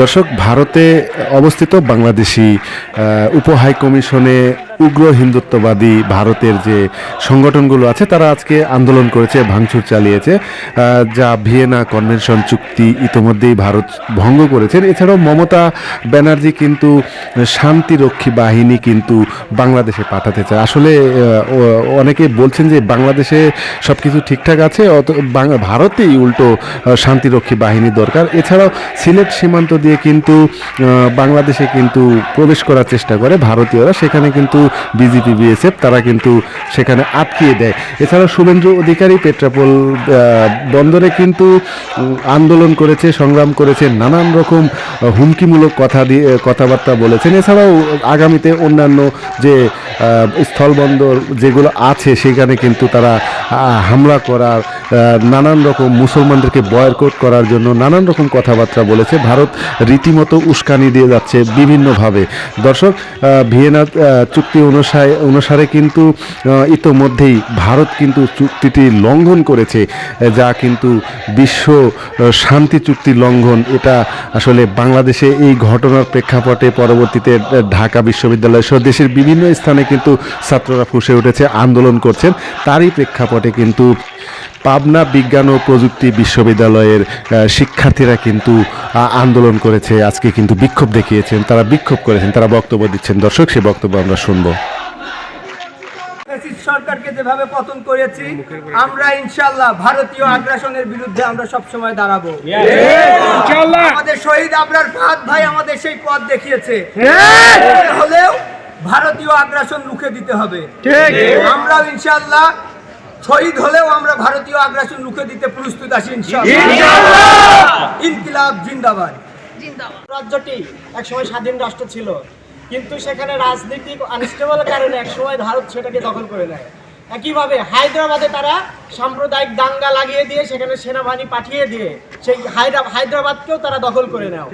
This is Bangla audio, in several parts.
দর্শক, ভারতে অবস্থিত বাংলাদেশি উপহাই কমিশনে উগ্র হিন্দুত্ববাদী ভারতের যে সংগঠনগুলো আছে, তারা আজকে আন্দোলন করেছে, ভাঙচুর চালিয়েছে যা ভিয়েনা কনভেনশন চুক্তি ইতোমধ্যেই ভারত ভঙ্গ করেছেন। এছাড়াও মমতা ব্যানার্জি কিন্তু শান্তিরক্ষী বাহিনী কিন্তু বাংলাদেশে পাঠাতে চায়। আসলে অনেকে বলছেন যে বাংলাদেশে সব কিছু ঠিকঠাক আছে, অত ভারতেই উল্টো শান্তিরক্ষী বাহিনী দরকার। এছাড়াও সিলেট সীমান্ত দিয়ে কিন্তু বাংলাদেশে কিন্তু প্রবেশ করার চেষ্টা করে ভারতীয়রা। সেখানে কিন্তু বিজেপি, বিএসএফ, তারা কিন্তু সেখানে আটকিয়ে দেয়। এছাড়াও শুভেন্দু অধিকারী পেট্রাপোল বন্দরে কিন্তু আন্দোলন করেছে, সংগ্রাম করেছে, নানান রকম হুমকিমূলক কথা দিয়ে, কথাবার্তা বলেছেন। এছাড়াও আগামীতে অন্যান্য যে স্থলবন্দর যেগুলো আছে, সেখানে কিন্তু তারা হামলা করার নানান রকম মুসলমানদেরকে বয়কট করার জন্য নানান রকম কথাবার্তা বলেছে। ভারত রীতিমতো উস্কানি দিয়ে যাচ্ছে বিভিন্নভাবে। দর্শক ভিয়েনা চুক্তি অনুসারে অনুসারে কিন্তু ইতোমধ্যেই ভারত কিন্তু চুক্তিটি লঙ্ঘন করেছে, যা কিন্তু বিশ্ব শান্তি চুক্তি লঙ্ঘন। এটা আসলে বাংলাদেশে এই ঘটনার প্রেক্ষাপটে পরবর্তীতে ঢাকা বিশ্ববিদ্যালয় সহ দেশের বিভিন্ন স্থানে কিন্তু ছাত্ররা ফুসে উঠেছে, আন্দোলন করছেন। তারই প্রেক্ষাপটে কিন্তু পাবনা বিজ্ঞান ও প্রযুক্তি বিশ্ববিদ্যালয়ের শিক্ষার্থীরা কিন্তু আন্দোলন করেছে আজকে কিন্তু বিক্ষোভ দেখিয়েছেন তারা বিক্ষোভ করেছেন তারা বক্তব্য দিচ্ছেন। দর্শক সেই বক্তব্য আমরা শুনব। সরকারকে যেভাবে পতন করেছি আমরা ইনশাল্লাহ ভারতীয় আগ্রাসনের বিরুদ্ধে আমরা সব সময় দাঁড়াবো আমাদের শহীদ আবরার ফাহাদ ভাই আমাদের সেই পথ দেখিয়েছে। হলেও ভারতীয় আগ্রাসন রুখে দিতে হবে। আমরাও ইনশাল্লাহ শহীদ হলেও আমরা ভারতীয় আগ্রাসন রুখে দিতে প্রস্তুত আছি ইনকিলাব জিন্দাবাদ। রাজ্যটি একসময় স্বাধীন রাষ্ট্র ছিল কিন্তু সেখানে রাজনৈতিক আনস্টেবলের কারণে একসময় ভারত সেটাকে দখল করে নেয়। একইভাবে হায়দ্রাবাদে তারা সাম্প্রদায়িক দাঙ্গা লাগিয়ে দিয়ে সেখানে সেনাবাহিনী পাঠিয়ে দিয়ে সেই হায়দ্রা- হায়দ্রাবাদকেও তারা দখল করে নেয়।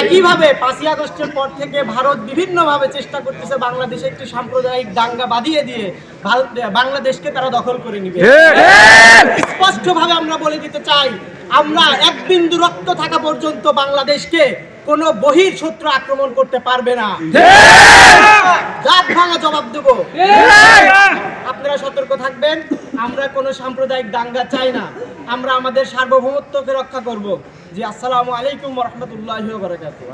একইভাবে পাঁচই আগস্টের পর থেকে ভারত বিভিন্নভাবে চেষ্টা করতেছে বাংলাদেশে একটি সাম্প্রদায়িক দাঙ্গা বাঁধিয়ে দিয়ে বাংলাদেশকে তারা দখল করে নিবে। স্পষ্টভাবে আমরা বলে দিতে চাই আমরা এক বিন্দু রক্ত থাকা পর্যন্ত বাংলাদেশকে কোন বহির শত্রু আক্রমণ করতে পারবে না। জাত ভাঙা জবাব দেব। আপনারা সতর্ক থাকবেন আমরা কোনো সাম্প্রদায়িক দাঙ্গা চাই না। আমরা আমাদের সার্বভৌমত্বকে রক্ষা করব। জি আসসালামু আলাইকুম রহমতুল্লাহ বারাকাতুহু।